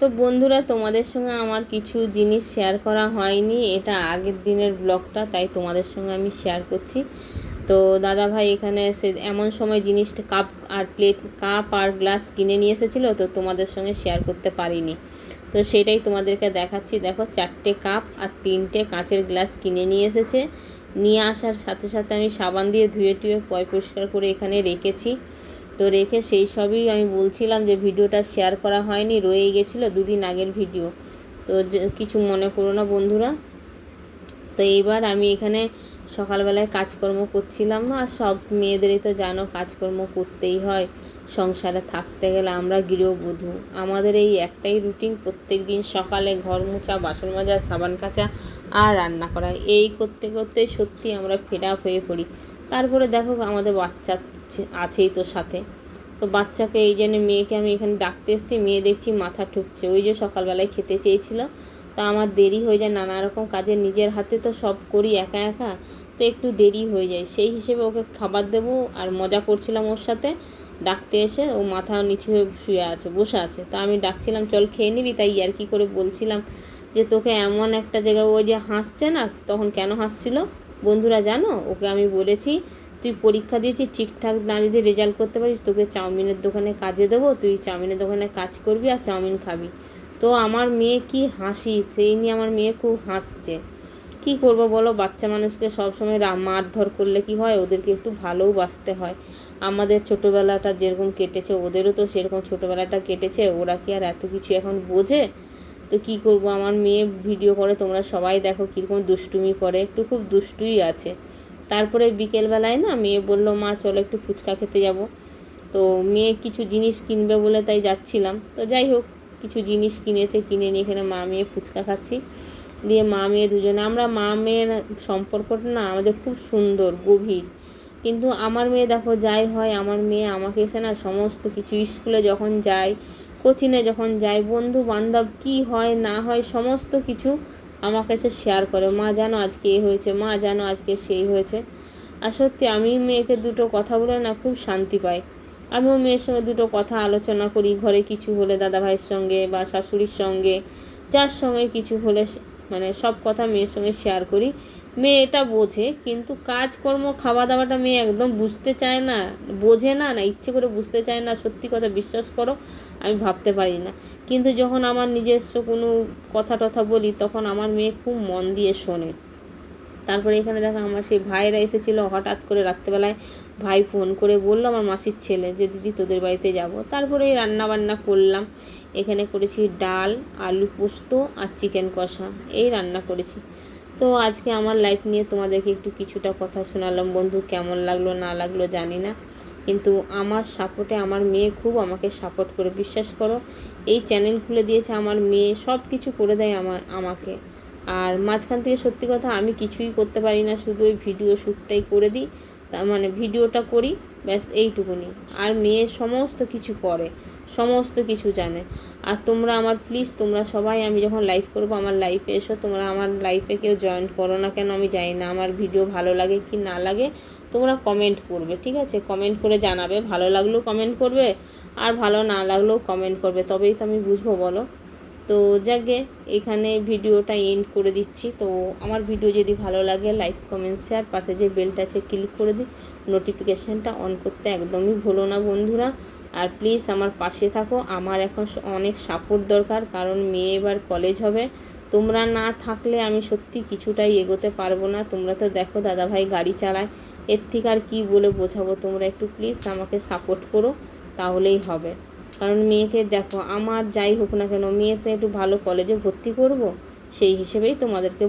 তো বন্ধুরা, তোমাদের সঙ্গে আমার কিছু জিনিস শেয়ার করা হয়নি। এটা আগের দিনের ব্লগটা তাই তোমাদের সঙ্গে আমি শেয়ার করছি। তো দাদা ভাই এখানে এসে এমন সময় জিনিসটা কাপ আর প্লেট কাপ আর গ্লাস কিনে নিয়ে এসেছিল, তো তোমাদের সঙ্গে শেয়ার করতে পারিনি। তো সেটাই তোমাদেরকে দেখাচ্ছি। দেখো, চারটে কাপ আর তিনটে কাঁচের গ্লাস কিনে নিয়ে এসেছে। নিয়ে আসার সাথে সাথে আমি সাবান দিয়ে ধুয়ে টুয়ে পয় পরিষ্কার করে এখানে রেখেছি। তো রেখে সেই সবই আমি বলছিলাম যে ভিডিওটা শেয়ার করা হয়নি, রয়ে গেছিল দুদিন আগের ভিডিও তো কিছু মনে করো না বন্ধুরা। তো এইবার আমি এখানে সকালবেলায় কাজকর্ম করছিলাম না, আর সব মেয়েদেরই তো জানো কাজকর্ম করতেই হয়, সংসারে থাকতে গেলে আমরা গৃহবধূ। আমাদের এই একটাই রুটিন প্রত্যেক দিন সকালে ঘর মোছা, বাসন মাজা, সাবান কাচা আর রান্না করা। এই করতে করতে সত্যি আমরা ফেড আপ হয়ে পড়ি। তারপরে দেখো আমাদের বাচ্চা আছেই তো সাথে। তো বাচ্চাকে এই জন্য মেয়েকে আমি এখানে ডাকতে এসেছি, মেয়ে দেখছি মাথা ঠুকছে। ওই যে সকালবেলায় খেতে চেয়েছিল, তা আমার দেরি হয়ে যায়, নানা রকম কাজে নিজের হাতে তো সব করি একা একা, তো একটু দেরি হয়ে যায়। সেই হিসেবে ওকে খাবার দেবো আর মজা করছিলাম ওর সাথে। ডাকতে এসে ও মাথা নিচু হয়ে শুয়ে আছে, বসে আছে। তা আমি ডাকছিলাম, চল খেয়ে নিবি? তাই আর কি করে বলছিলাম যে, তোকে এমন একটা জায়গায় ও যে হাসছে না, তখন কেন হাসছিল? বন্ধুরা জানো? ওকে আমি বলেছি, তুই পরীক্ষা দিয়েছি, ঠিকঠাক না যদি রেজাল্ট করতে পারিস, তোকে চাউমিনের দোকানে কাজে দেবো, তুই চাউমিনের দোকানে কাজ করবি আর চাউমিন খাবি। তো আমার মেয়ে কি হাসি, সেই নিয়ে আমার মেয়ে খুব হাসছে। কি করব বলো? বাচ্চা মানুষকে সবসময় মারধর করলে কি হয়? ওদেরকে একটু ভালোও বাঁচতে হয়। আমাদের ছোটোবেলাটা যেরকম কেটেছে, ওদেরও তো সেরকম ছোটোবেলাটা কেটেছে। ওরা কি আর এত কিছু এখন বোঝে? তো কি করব? আমার মেয়ে ভিডিও করে, তোমরা সবাই দেখো কীরকম দুষ্টুমি করে। একটু খুব দুষ্টুই আছে। তারপরে বিকেলবেলায় না মেয়ে বলল, মা, চলো একটু ফুচকা খেতে যাব। তো মেয়ে কিছু জিনিস কিনবে বলে তাই যাচ্ছিলাম। তো যাই হোক, কিছু জিনিস কিনেছে, কিনে নিয়ে এখানে মা মেয়ে ফুচকা খাচ্ছি। দিয়ে মা মেয়ে দুজনে, আমরা মা মেয়ের সম্পর্কটা না আমাদের খুব সুন্দর, গভীর। কিন্তু আমার মেয়ে দেখো, যাই হয়, আমার মেয়ে আমাকে এসে না সমস্ত কিছু, স্কুলে যখন যায় কোচিংয়ে যখন যাই, বন্ধু বান্ধব কি হয়, না হয়, সমস্ত কিছু আমার কাছে শেয়ার করে। মা জানো আজকে এই হয়েছে, মা জানো আজকে সেই হয়েছে। আর সত্যি আমি মেয়েকে দুটো কথা বলে না, খুব শান্তি পাই। আমিও মেয়ের সঙ্গে দুটো কথা আলোচনা করি, ঘরে কিছু হলে দাদা ভাইয়ের সঙ্গে বা শাশুড়ির সঙ্গে, যার সঙ্গে কিছু হলে মানে সব কথা মেয়ের সঙ্গে শেয়ার করি। মেয়ে এটা বোঝে, কিন্তু কাজকর্ম খাওয়া দাওয়াটা মেয়ে একদম বুঝতে চায় না, বোঝে না না ইচ্ছে করে বুঝতে চায় না, সত্যি কথা বিশ্বাস করো, আমি ভাবতে পারি না। কিন্তু যখন আমার নিজস্ব কোনো কথা টথা বলি, তখন আমার মেয়ে খুব মন দিয়ে শোনে। তারপরে এখানে দেখো আমার সেই ভাইরা এসেছিল হঠাৎ করে রাত্রেবেলায় ভাই ফোন করে বলল, আমার মাসির ছেলে, যে দিদি তোদের বাড়িতে যাব। তারপরে এই রান্না বান্না করলাম। এখানে করেছি ডাল, আলু পোস্ত আর চিকেন কষা, এই রান্না করেছি। তো আজকে আমার লাইফ নিয়ে তোমাদেরকে একটু কিছুটা কথা শোনালাম। বন্ধু, কেমন লাগল, না লাগল জানি না। কিন্তু আমার সাপোর্টে আমার মেয়ে খুব আমাকে সাপোর্ট করে। বিশ্বাস করো, এই চ্যানেল খুলে দিয়েছে আমার মেয়ে সব কিছু করে দেয় আমার আমাকে। আর মাঝখান থেকে সত্যি কথা আমি কিছুই করতে পারি না, শুধু ওই ভিডিও শ্যুটটাই করে দিই, তার মানে ভিডিওটা করি, ব্যাস এইটুকুনি। আর মেয়ে সমস্ত কিছু করে, সমস্ত কিছু জানে। আর তোমরা আমার প্লিজ তোমরা সবাই আমি যখন লাইভ করব, আমার লাইফে এসো, তোমরা আমার লাইফে কেউ জয়েন করো না কেন, আমি জানি না আমার ভিডিও ভালো লাগে কি না লাগে, তোমরা কমেন্ট করবে, ঠিক আছে? কমেন্ট করে জানাবে, ভালো লাগলেও কমেন্ট করবে, আর ভালো না লাগলেও কমেন্ট করবে, তবেই তো আমি বুঝব, বলো। তো যাকে এখানে ভিডিওটা এন্ড করে দিচ্ছি। তো আমার ভিডিও যদি ভালো লাগে লাইক কমেন্ট শেয়ার পাশে যে বেলটা আছে ক্লিক করে দিই। নোটিফিকেশানটা অন করতে একদমই ভুলো না বন্ধুরা। আর প্লিজ আমার পাশে থাকো। আমার এখন অনেক সাপোর্ট দরকার, কারণ মেয়ে এবার কলেজ হবে। তোমরা না থাকলে আমি সত্যি কিছুটাই এগোতে পারব না। তোমরা তো দেখো দাদাভাই গাড়ি চালায়। এর থেকে আর কী বলে বোঝাবো তোমরা একটু? প্লিজ আমাকে সাপোর্ট করো, তাহলেই হবে। কারণ মেয়েকে দেখো, আমার যাই হোক না কেন, মেয়ে তো একটু ভালো কলেজে ভর্তি করব, সেই হিসেবেই তোমাদেরকে